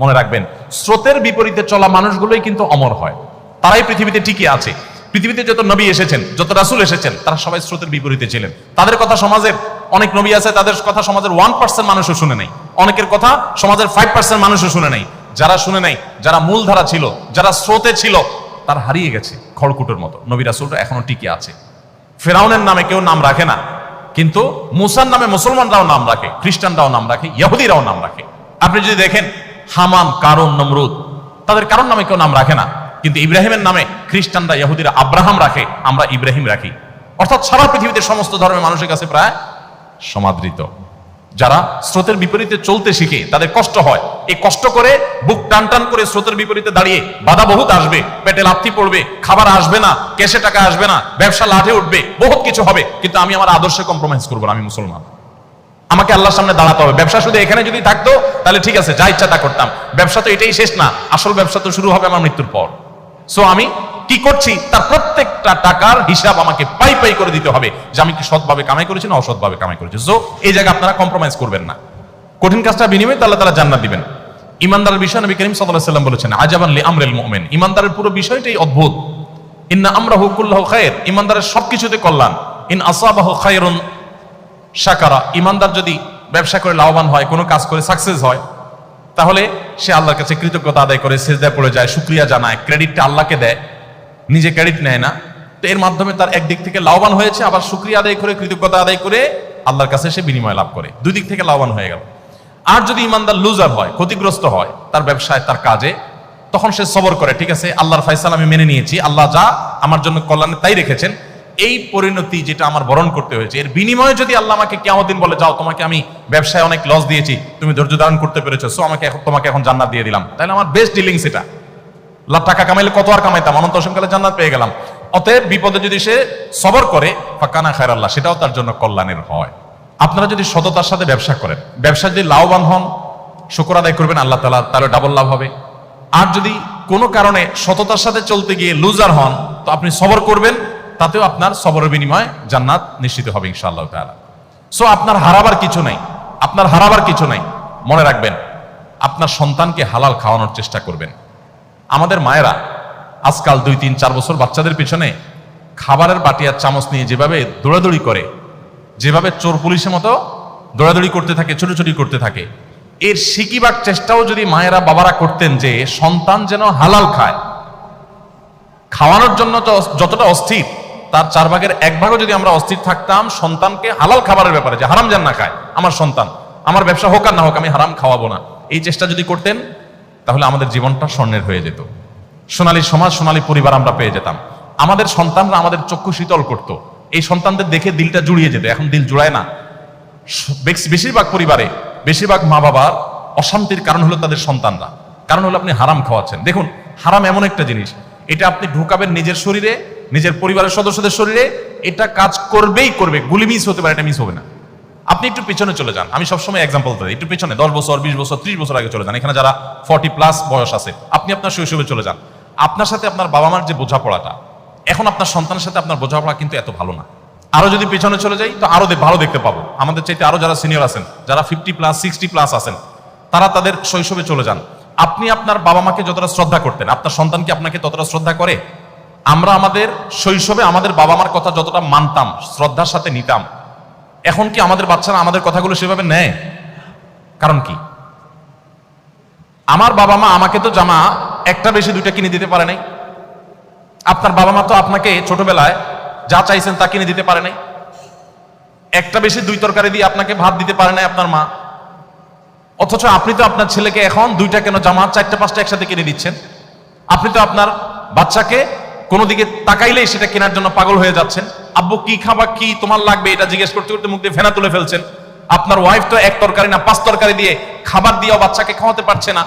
মনে রাখবেন, স্রোতের বিপরীতে চলা মানুষগুলোই কিন্তু অমর হয়। তারাই পৃথিবীতে টিকে আছে। পৃথিবীতে যত নবী এসেছেন, যত রাসুল এসেছেন, তারা সবাই স্রোতের বিপরীতে ছিলেন। তাদের কথা সমাজের অনেক নবী আছে, তাদের কথা সমাজের ওয়ান পার্সেন্ট মানুষও শুনে নাই। অনেকের কথা সমাজের ফাইভ পার্সেন্ট মানুষও শুনে নাই। যারা শুনে নাই, যারা মূলধারা ছিল, যারা স্রোতে ছিল, তার হারিয়ে গেছে খড়কুটোর মতো। নবী রাসূলরা এখনও টিকে আছে। ফেরাউনের নামে কেউ নাম রাখে না, কিন্তু মুসার নামে মুসলমানরাও নাম রাখে, খ্রিস্টানরাও নাম রাখে, ইহুদিরাও নাম রাখে। আপনি যদি দেখেন হামান কারণ নমরুদ। তাদের কারণ নামে কেউ নাম রাখে না। কিন্তু ইব্রাহিমের নামে খ্রিস্টানরা, ইহুদিরা আব্রাহাম রাখে, আমরা ইব্রাহিম রাখি। অর্থাৎ সারা পৃথিবীতে সমস্ত ধর্মের মানুষের কাছে প্রায় সমাদৃত। যারা স্রোতের বিপরীতে চলতে শিখে, তাদের কষ্ট হয়। এই কষ্ট করে বুক টান টান করে স্রোতের বিপরীতে দাঁড়িয়ে বাধা বহুত আসবে। পেটে লাথি পড়বে, খাবার আসবে না কেসে টাকা আসবে না, ব্যবসা লাঠে উঠবে, বহুত কিছু হবে। কিন্তু আমি আমার আদর্শে কম্প্রোমাইজ করব আমি মুসলমান। আমাকে আল্লাহর সামনে দাঁড়াতে হবে। ব্যবসা শুধু এখানে যদি থাকতো, তাহলে ঠিক আছে, যা ইচ্ছা তা করতাম। ব্যবসা তো এটাই শেষ না, আসল ব্যবসা তো শুরু হবে আমার মৃত্যুর পর। সো আমি কি করছি? তার প্রত্যেকটা টাকার হিসাব আমাকে পাই পাই করে দিতে হবে যে আমি কি সৎভাবে কামাই করেছি না অসৎভাবে কামাই করেছি। সো এই জায়গায় আপনারা কম্প্রোমাইজ করবেন না। কঠিন কাজটা বিনিময়ে তাহলে তারা জান্নাত দিবেন। ইমানদারের বিষয় নবী করিম আলাইহি সাল্লাম বলেছেন, আজাবান লি আমরিল মুমিন। ইমানদারের পুরো বিষয়টাই অদ্ভুত। ইন্না আমরাহু কুল্লাহু খায়র। ইমানদারের সবকিছুতে কল্যাণ। ইন আসাবাহু খায়রুন সাকারা ইমানদার যদি ব্যবসা করে লাভবান হয়, কোনো কাজ করে সাকসেস হয়, তাহলে সে আল্লাহর কাছে কৃতজ্ঞতা আদায় করে, সেজদায় পড়ে যায়, শুক্রিয়া জানায় ক্রেডিটটা আল্লাহকে দেয়, নিজে ক্রেডিট নেয় না। তো এর মাধ্যমে তার একদিক থেকে লাভবান হয়েছে, আবার শুক্রিয়া আদায় করে, কৃতজ্ঞতা আদায় করে আল্লাহর কাছে সে বিনিময় লাভ করে। দুই দিক থেকে লাভবান হয়ে গেল। আর যদি ইমানদার লুজার হয়, ক্ষতিগ্রস্ত হয়, তার ব্যবসায়, তার কাজে, তখন সে সবর করে, ঠিক আছে? আল্লাহর ফাইসাল আমি মেনে নিয়েছি, আল্লাহ যা আমার জন্য কল্যাণে তাই রেখেছেন এই পরিণতি যেটা আমার বরণ করতে হয়েছে, এর বিনিময়ে যদি আল্লাহ আমাকে কেমন দিন বলে, যাও, তোমাকে আমি ব্যবসায় অনেক লস দিয়েছি, তুমি ধৈর্য ধারণ করতে পেরেছ সো আমাকে এখন, তোমাকে এখন জান্নাত দিয়ে দিলাম। তাহলে আমার বেস্ট ডিলিংস সেটা। লাখ টাকা কামাইলে কত আর কামাইতাম? অনন্ত অসীমকালে জান্নাত পেয়ে গেলাম। অতএব বিপদে যদি সে সবর করে, ফাঁকানা খায় আল্লাহ সেটাও তার জন্য কল্যাণের হয়। আপনারা যদি সততার সাথে ব্যবসা করেন ব্যবসা যদি লাভবান হন, শুকর আদায় করবেন, আল্লাহ তালা তাহলে ডাবল লাভ হবে। আর যদি কোনো কারণে সততার সাথে চলতে গিয়ে লুজার হন, তো আপনি সবর করবেন তাতেও আপনার সবরের বিনিময়ে জান্নাত নিশ্চিত হবে ইনশাআল্লাহ তাআলা। সো আপনার হারাবার কিছু নাই। আপনার হারাবার কিছু নাই। মনে রাখবেন, আপনার সন্তানকে হালাল খাওয়ানোর চেষ্টা করবেন। আমাদের মায়েরা আজকাল দুই, তিন, চার বছর বাচ্চাদের পিছনে খাবারের বাটি আর চামচ নিয়ে যেভাবে দৌড়াদৌড়ি করে, যেভাবে চোর পুলিশের মতো দৌড়াদৌড়ি করতে থাকে, ছোটাছুটি করতে থাকে, এর শিকিবার চেষ্টাও যদি মায়েরা, বাবারা করতেন যে সন্তান যেন হালাল খায়, খাওয়ানোর জন্য যতটা অস্থির তার চার ভাগের এক ভাগও যদি আমরা অস্থির থাকতাম, সন্তানকে হালাল খাবারের ব্যাপারে, যে হারাম যেন না খায়, আমার সন্তান, আমার ব্যবসা হোক আর না হোক, আমি হারাম খাওয়াবো না। এই চেষ্টা যদি করতেন, তাহলে আমাদের জীবনটা স্বর্ণের হয়ে যেত। সোনালী সমাজ, সোনালী পরিবার আমরা পেয়ে যেতাম। আমাদের সন্তানরা আমাদের চক্ষু শীতল করত। এই সন্তানদের দেখে দিলটা জুড়িয়ে যেত। এখন দিল জুড়ায় না। বেশিরভাগ পরিবারে, বেশিরভাগ মা বাবার অশান্তির কারণ হলো তাদের সন্তানরা। কারণ হলো আপনি হারাম খাওয়াচ্ছেন। দেখুন, হারাম এমন একটা জিনিস। এটা আপনি ঢুকাবেন নিজের শরীরে নিজের পরিবারের সদস্যদের শরীরে এটা কাজ করবেই করবে। গুলি মিস হতে পারে, এটা মিস হবে না। আপনি একটু পিছনে চলে যান। আমি সবসময় এক্সাম্পল দিই। একটু পিছনে, দশ বছর, বিশ বছর, ত্রিশ বছর আগে চলে যান। এখানে যারা ফর্টি প্লাস বয়স আছে, আপনি আপনার শৈশবে চলে যান। আপনার সাথে আপনার বাবা মার যে বোঝাপড়াটা, এখন আপনার সন্তানের সাথে আপনার বোঝাপড়া কিন্তু এত ভালো না। আরও যদি পিছনে চলে যাই, তো আরও ভালো দেখতে পাবো। আমাদের চাইতে আরও যারা সিনিয়র আছেন, যারা ফিফটি প্লাস সিক্সটি প্লাস আছেন, তারা তাদের শৈশবে চলে যান। আপনি আপনার বাবা মাকে যতটা শ্রদ্ধা করতেন, আপনার সন্তান কি আপনাকে ততটা শ্রদ্ধা করে? আমরা আমাদের শৈশবে আমাদের বাবা মার কথা যতটা মানতাম, শ্রদ্ধার সাথে নিতাম, এখন কি আমাদের বাচ্চারা আমাদের কথাগুলো সেভাবে নেয়? কারণ কি? আমার বাবা মা আমাকে তো জামা একটা বেশি, দুইটা কিনে দিতে পারে নাই। আপনার বাবা মা তো আপনাকে ছোটবেলায় যা চাইছেন তা কিনে দিতে পারে নাই। একটা বেশি, দুই তরকারি দিয়ে আপনাকে ভাত দিতে পারে নাই আপনার মা। অথচ আপনি তো আপনার ছেলেকে এখন দুইটা কেন জামা চারটা, পাঁচটা একসাথে কিনে দিচ্ছেন? আপনি তো আপনার বাচ্চাকে কোনো দিকে তাকাইলেই সেটা কেনার জন্য পাগল হয়ে যাচ্ছেন। আব্বু, কি খাবা, কি তোমার লাগবে এটা জিজ্ঞেস করতে করতে মুখ দিয়ে ফেনা তুলে ফেলছেন। আপনার ওয়াইফ তো এক তরকারি না, পাঁচ তরকারি দিয়ে খাবার দিয়েও বাচ্চাকে খাওয়াতে পারছে না।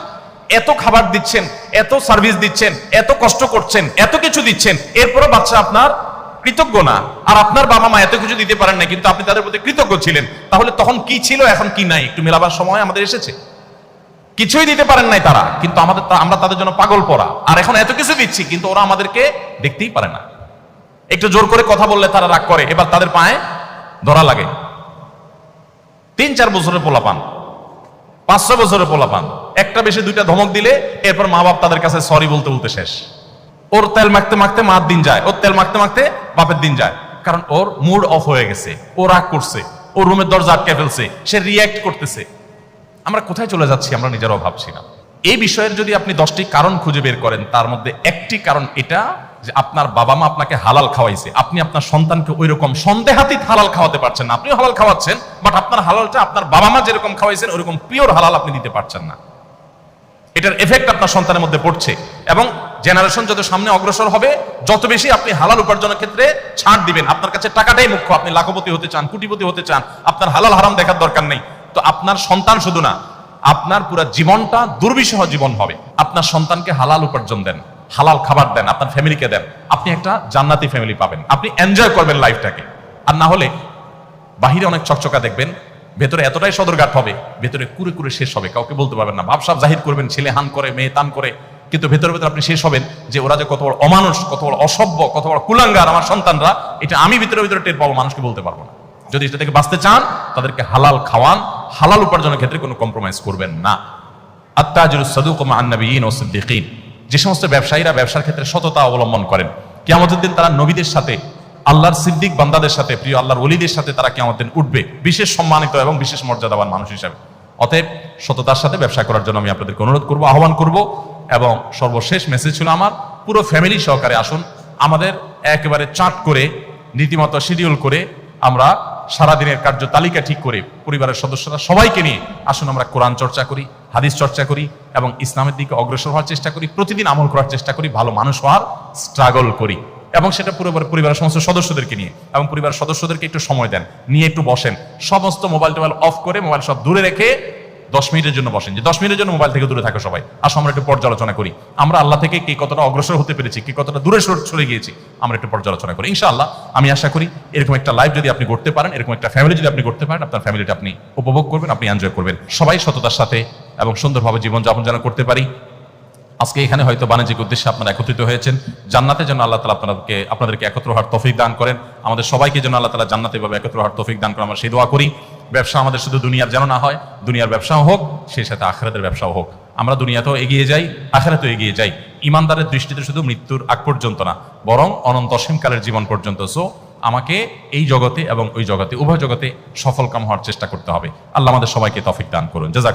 এত খাবার দিচ্ছেন, এত সার্ভিস দিচ্ছেন, এত কষ্ট করছেন, এত কিছু দিচ্ছেন, এরপরও বাচ্চা আপনার কৃতজ্ঞ না। আর আপনার বাবা মা এত কিছু দিতে পারেন না, কিন্তু আপনি তাদের প্রতি কৃতজ্ঞ ছিলেন। তাহলে তখন কি ছিল, এখন কি নাই? একটু মেলাবার সময় আমাদের এসেছে। কিছুই দিতে পারেন নাই তারা। কিন্তু আমাদের আমরা তাদের জন্য পাগল পড়া। আর এখন এত কিছু দিচ্ছি, কিন্তু ওরা আমাদেরকে দেখতেই পারে না। একটু জোর করে কথা বললে তারা রাগ করে। এবার তাদের পায়ে ধরা লাগে। তিন, চার বছরের পোলা পান। পাঁচ ছয় বছরের পোলা পান। একটা বেশি দুইটা ধমক দিলে এরপর মা বাপ তাদের কাছে সরি বলতে বলতে শেষ। ওর তেল মাখতে মাখতে মার দিন যায়। ওর তেল মাখতে মাখতে বাপের দিন যায়। কারণ ওর মুড অফ হয়ে গেছে। ও রাগ করছে। ও রুমের দরজা আটকে ফেলছে। সে রিয়্যাক্ট করতেছে। আমরা কোথায় চলে যাচ্ছি আমরা নিজেরাও ভাবছি না। এই বিষয়ের যদি আপনি দশটি কারণ খুঁজে বের করেন, তার মধ্যে একটি কারণ এটা যে আপনার বাবা মা আপনাকে হালাল খাওয়াইছে। আপনি আপনার সন্তানকে ওই রকম সন্দেহাতীত হালাল খাওয়াতে পারছেন না। আপনিও হালাল খাওয়াচ্ছেন বাট আপনার হালালটা আপনার বাবা মা যেরকম খাওয়াইছেন ওরকম পিওর হালাল আপনি দিতে পারছেন না। এটার এফেক্ট আপনার সন্তানের মধ্যে পড়ছে এবং জেনারেশন যত সামনে অগ্রসর হবে, যত বেশি আপনি হালাল উপার্জনের ক্ষেত্রে ছাড় দিবেন। আপনার কাছে টাকাটাই মুখ্য। আপনি লাখপতি হতে চান, কোটিপতি হতে চান, আপনার হালাল হারাম দেখার দরকার নেই। তো আপনার সন্তান শুধু না, আপনার পুরো জীবনটা দুর্বিষহ জীবন হবে। আপনার সন্তানকে হালাল উপার্জন দেন, হালাল খাবার দেন, আপনার ফ্যামিলিকে দেন। আপনি একটা জান্নাতি ফ্যামিলি পাবেন। আপনি এনজয় করবেন লাইফটাকে আর না হলে বাহিরে অনেক চকচকা দেখবেন, ভেতরে এতটাই সদরঘাট হবে, ভেতরে কুরে কুরে শেষ হবে। কাউকে বলতে পারবেন না ভাবসাব জাহির করবেন, ছেলে হান করে, মেয়ে তান করে। কিন্তু ভেতরে ভেতরে আপনি শেষ হবেন যে ওরা যে কত বড় অমানুষ, কত বড় অসভ্য, কত বড় কুলাঙ্গার আমার সন্তানরা, এটা আমি ভিতরে ভিতরে টের পাবো, মানুষকে বলতে পারব না। যদি এটা থেকে বাঁচতে চান, তাদেরকে হালাল খাওয়ান। হালাল উপার্জনের ক্ষেত্রে কোনো কম্প্রোমাইজ করবেন না। আত্মাজুর সাদুক আন্নবীন ও সিদ্দিকিন। যে সমস্ত ব্যবসায়ীরা ব্যবসার ক্ষেত্রে সততা অবলম্বন করেন, কিয়ামতের দিন তারা নবীদের সাথে, আল্লাহর সিদ্দিক বান্দাদের সাথে, প্রিয় আল্লাহর অলিদের সাথে তারা কিয়ামতের দিন উঠবে, বিশেষ সম্মানিত এবং বিশেষ মর্যাদাবান মানুষ হিসাবে। অতএব সততার সাথে ব্যবসা করার জন্য আমি আপনাদেরকে অনুরোধ করব, আহ্বান করব এবং সর্বশেষ মেসেজ ছিল আমার, পুরো ফ্যামিলি সহকারে আসুন। আমাদের একেবারে চাট করে, রীতিমতো শিডিউল করে আমরা সারাদিনের কার্য তালিকা ঠিক করে পরিবারের সদস্যরা সবাইকে নিয়ে আসুন আমরা কোরআন চর্চা করি, হাদিস চর্চা করি এবং ইসলামের দিকে অগ্রসর হওয়ার চেষ্টা করি, প্রতিদিন আমল করার চেষ্টা করি, ভালো মানুষ হওয়ার স্ট্রাগল করি। এবং সেটা পুরো পরিবারের সমস্ত সদস্যদেরকে নিয়ে এবং পরিবারের সদস্যদেরকে একটু সময় দেন, নিয়ে একটু বসেন। সমস্ত মোবাইল টোবাইল অফ করে মোবাইল সব দূরে রেখে দশ মিনিটের জন্য বসেন যে দশ মিনিটের জন্য মোবাইল থেকে দূরে থাকো সবাই। আসো, আমরা একটু পর্যালোচনা করি। আমরা আল্লাহ থেকে কে কতটা অগ্রসর হতে পেরেছি, কে কতটা দূরে সর- গিয়েছি, আমরা একটু পর্যালোচনা করি। ইনশাআল্লাহ, আমি আশা করি এরকম একটা লাইফ যদি আপনি করতে পারেন, এরকম একটা ফ্যামিলি যদি আপনি করতে পারেন, আপনার ফ্যামিলিটা আপনি উপভোগ করবেন, আপনি এনজয় করবেন। সবাই সততার সাথে এবং সুন্দরভাবে জীবনযাপন যেন করতে পারি। আজকে এখানে হয়তো বাণিজ্যিক উদ্দেশ্যে আপনারা একত্রিত হয়েছেন। জান্নাতে যেন আল্লাহ তালা আপনাদেরকে আপনাদেরকে একত্র হওয়ার তফিক দান করেন। আমাদের সবাইকে যেন আল্লাহ তালা জান্নাতে ভাবে একত্র হওয়ার তফিক দান করেন। আমরা সেই দোয়া করি, ব্যবসা আমাদের শুধু দুনিয়ার যেন না হয়, দুনিয়ার ব্যবসাও হোক, সেই সাথে আখেরাতের ব্যবসাও হোক। আমরা দুনিয়াতেও এগিয়ে যাই, আখেরাতেও এগিয়ে যাই। ইমানদারের দৃষ্টিতে শুধু মৃত্যুর আগ পর্যন্ত না, বরং অনন্ত অসীমকালের জীবন পর্যন্ত। সো আমাকে এই জগতে এবং ওই জগতে, উভয় জগতে সফল কাম হওয়ার চেষ্টা করতে হবে। আল্লাহ আমাদের সবাইকে তফিক দান করুন। জাজাক